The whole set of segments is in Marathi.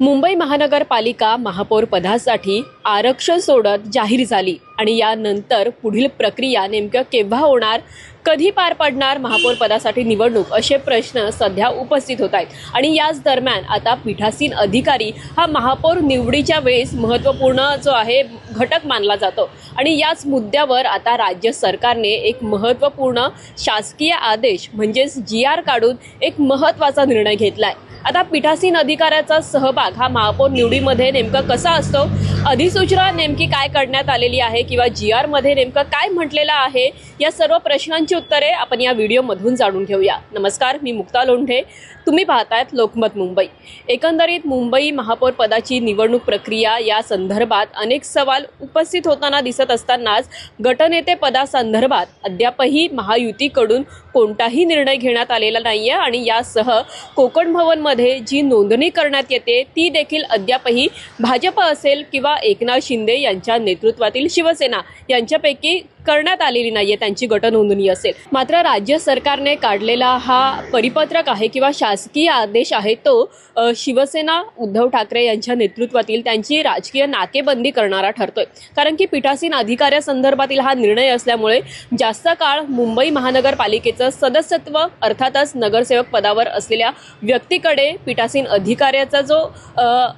मुंबई महानगरपालिका महापौर पदासाठी आरक्षण सोडत जाहीर झाली आणि यानंतर पुढील प्रक्रिया नेमकं केव्हा होणार कधी पार पडणार महापौर पदासाठी निवडणूक असे प्रश्न सध्या उपस्थित होत आहेत. आणि याच दरम्यान आता पीठासीन अधिकारी हा महापौर निवडीच्या वेळेस महत्त्वपूर्ण जो आहे घटक मानला जातो. आणि याच मुद्द्यावर आता राज्य सरकारने एक महत्त्वपूर्ण शासकीय आदेश म्हणजेच जी आर काढून एक महत्त्वाचा निर्णय घेतला आहे आता पीठासीन अधिकाऱ्याचा सहभाग हा महापौर निवडीमध्ये नेमका कसा असतो? अधिसूचना नेमकी काय करण्यात आलेली आहे किंवा जी आरमध्ये नेमकं काय म्हटलेलं आहे या सर्व प्रश्नांची उत्तरे आपण या व्हिडिओमधून जाणून घेऊया. नमस्कार मी मुक्ता लोंढे. तुम्ही पाहतायत लोकमत मुंबई. एकंदरीत मुंबई महापौर पदाची निवडणूक प्रक्रिया या संदर्भात अनेक सवाल उपस्थित होताना दिसत असतानाच गटनेते पदासंदर्भात अद्यापही महायुतीकडून कोणताही निर्णय घेण्यात आलेला नाही आहे आणि यासह कोकण भवनमध्ये जी नोंदणी करण्यात येते ती देखील अद्यापही भाजप असेल किंवा एकनाथ शिंदे यांच्या नेतृत्वातील शिवसेना यांच्यापैकी करण्यात आलेली नाहीये त्यांची गटनोंदणी असेल. मात्र राज्य सरकारने काढलेला हा परिपत्रक आहे किंवा शासकीय आदेश आहे तो शिवसेना उद्धव ठाकरे यांच्या नेतृत्वातील त्यांची राजकीय नाकेबंदी करणारा ठरतोय. कारण की पीठासीन अधिकाऱ्यासंदर्भातील हा निर्णय असल्यामुळे जास्त काळ मुंबई महानगरपालिकेचं सदस्यत्व अर्थातच नगरसेवक पदावर असलेल्या व्यक्तीकडे पीठासीन अधिकाऱ्याचा जो आ,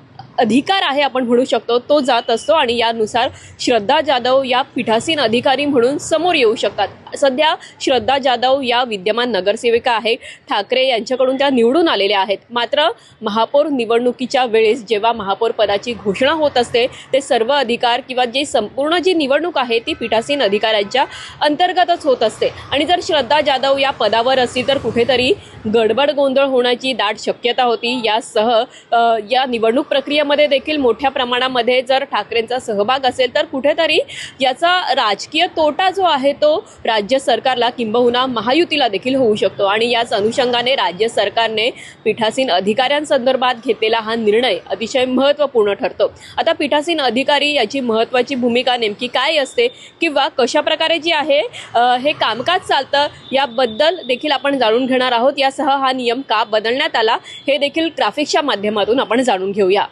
अधिकार आहे आपण म्हणू शकतो तो जात असतो आणि यानुसार श्रद्धा जाधव या पीठासीन अधिकारी म्हणून समोर येऊ शकतात. सध्या श्रद्धा जाधव या विद्यमान नगरसेविका आहे ठाकरे यांच्याकडून त्या निवडून आलेल्या आहेत. मात्र महापौर निवडणुकीच्या वेळेस जेव्हा महापौर पदाची घोषणा होत असते ते सर्व अधिकार किंवा जे संपूर्ण जी निवडणूक आहे ती पीठासीन अधिकाऱ्यांच्या अंतर्गतच होत असते. आणि जर श्रद्धा जाधव या पदावर असली तर कुठेतरी गडबड गोंधळ होण्याची दाट शक्यता होती. यासह या निवडणूक प्रक्रियेमध्ये देखील मोठ्या प्रमाणामध्ये जर ठाकरेंचा सहभाग असेल तर कुठेतरी याचा राजकीय तोटा जो आहे तो राज्य सरकारला किंबहुना महायुतीला देखील होऊ शकतो. आणि याच अनुषंगाने राज्य सरकारने पीठासीन अधिकाऱ्यांसंदर्भात घेतलेला हा निर्णय अतिशय महत्त्वपूर्ण ठरतो. आता पीठासीन अधिकारी याची महत्त्वाची भूमिका नेमकी काय असते किंवा कशा प्रकारे जी आहे हे कामकाज चालतं याबद्दल देखील आपण जाणून घेणार आहोत. यासह हा नियम का बदलण्यात आला हे देखील ग्राफिक्सच्या माध्यमातून आपण जाणून घेऊया.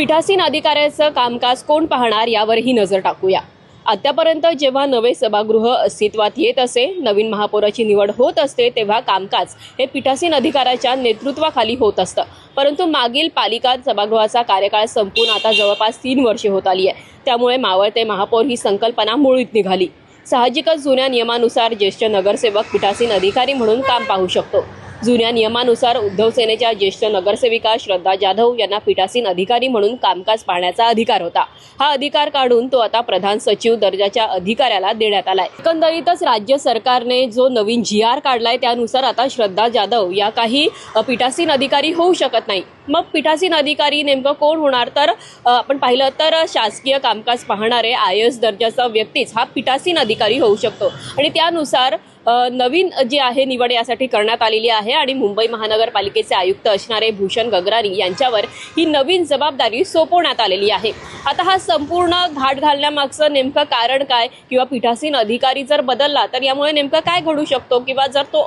पीठासीन अधिकाऱ्याचं कामकाज कोण पाहणार यावरही नजर टाकूया. आतापर्यंत जेव्हा नवे सभागृह अस्तित्वात येत असे नवीन महापौराची निवड होत असते तेव्हा कामकाज हे पीठासीन अधिकाऱ्याच्या नेतृत्वाखाली होत असतं. परंतु मागील पालिका सभागृहाचा कार्यकाळ संपून आता जवळपास तीन वर्षे होत आली आहे. त्यामुळे मावळते महापौर ही संकल्पना मुळीत निघाली. साहजिकच जुन्या नियमानुसार ज्येष्ठ नगरसेवक पीठासीन अधिकारी म्हणून काम पाहू शकतो. जुन्या नियमानुसार उद्धव सेनेच्या ज्येष्ठ नगरसेविका श्रद्धा जाधव यांना पीठासीन अधिकारी म्हणून कामकाज पाहण्याचा अधिकार होता. हा अधिकार काढून तो आता प्रधान सचिव दर्जाच्या अधिकाऱ्याला देण्यात आलाय. एकंदरीतच राज्य सरकारने जो नवीन जी आर काढलाय त्यानुसार आता श्रद्धा जाधव या काही पीठासीन अधिकारी होऊ शकत नाही. मग पीठासीन अधिकारी नेमकं कोण होणार? तर आपण पाहिलं तर शासकीय कामकाज पाहणारे आय एस दर्जाचा व्यक्तीच हा पीठासीन अधिकारी होऊ शकतो. आणि त्यानुसार नवीन जी आहे निवड यासाठी करण्यात आलेली आहे आणि मुंबई महानगरपालिकेचे आयुक्त असणारे भूषण गगरानी यांच्यावर ही नवीन जबाबदारी सोपवण्यात आलेली आहे. आता हा संपूर्ण घाट घालण्यामागचं नेमकं कारण काय किंवा पीठासीन अधिकारी जर बदलला तर यामुळे नेमकं काय घडू शकतो? किंवा जर तो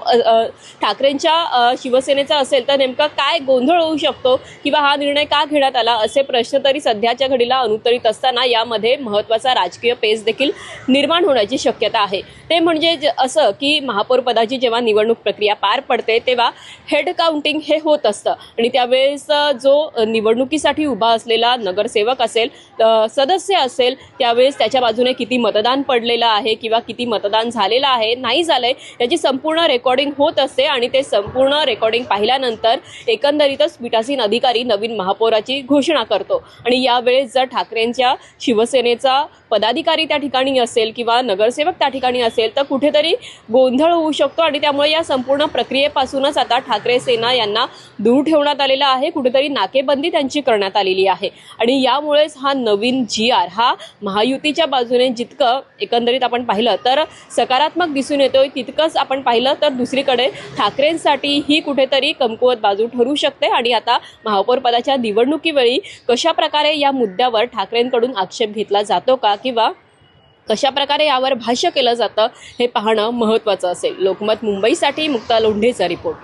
ठाकरेंच्या शिवसेनेचा असेल तर नेमकं काय गोंधळ होऊ शकतो? किंवा हा निर्णय का घेण्यात आला? असे प्रश्न तरी सध्याच्या घडीला अनुत्तरित असताना यामध्ये महत्त्वाचा राजकीय पेच देखील निर्माण होण्याची शक्यता आहे. ते म्हणजे ज- असं की ही महापौरपदाची जेव्हा निवडणूक प्रक्रिया पार पडते तेव्हा हेड काउंटिंग हे होत असतं. आणि त्यावेळेस जो निवडणुकीसाठी उभा असलेला नगरसेवक असेल सदस्य असेल त्यावेळेस त्याच्या बाजूने किती मतदान पडलेलं आहे किंवा किती मतदान झालेलं आहे नाही झालंय याची संपूर्ण रेकॉर्डिंग होत असते. आणि ते संपूर्ण रेकॉर्डिंग पाहिल्यानंतर एकंदरीतच पीठासीन अधिकारी नवीन महापौराची घोषणा करतो. आणि यावेळेस जर ठाकरेंच्या शिवसेनेचा पदाधिकारी त्या ठिकाणी असेल किंवा नगरसेवक त्या ठिकाणी असेल तर कुठेतरी गोंधळ होऊ शकतो आणि त्यामुळे या संपूर्ण प्रक्रियेपासूनच आता ठाकरे सेना यांना दूर ठेवण्यात आलेला आहे. कुठेतरी नाकेबंदी त्यांची करण्यात आलेली आहे. आणि यामुळेच हा नवीन जी आर हा महायुतीच्या बाजूने जितकं एकंदरीत आपण पाहिलं तर सकारात्मक दिसून येतोय तितकंच आपण पाहिलं तर दुसरीकडे ठाकरेंसाठी ही कुठेतरी कमकुवत बाजू ठरू शकते. आणि आता महापौर पदाच्या निवडणुकीवेळी कशा प्रकारे या मुद्द्यावर ठाकरेंकडून आक्षेप घेतला जातो का? किंवा कशा प्रकारे यावर भाष्य केलं जातं हे पाहणं महत्त्वाचं असेल. लोकमत मुंबईसाठी मुक्ता लोंढेचा रिपोर्ट.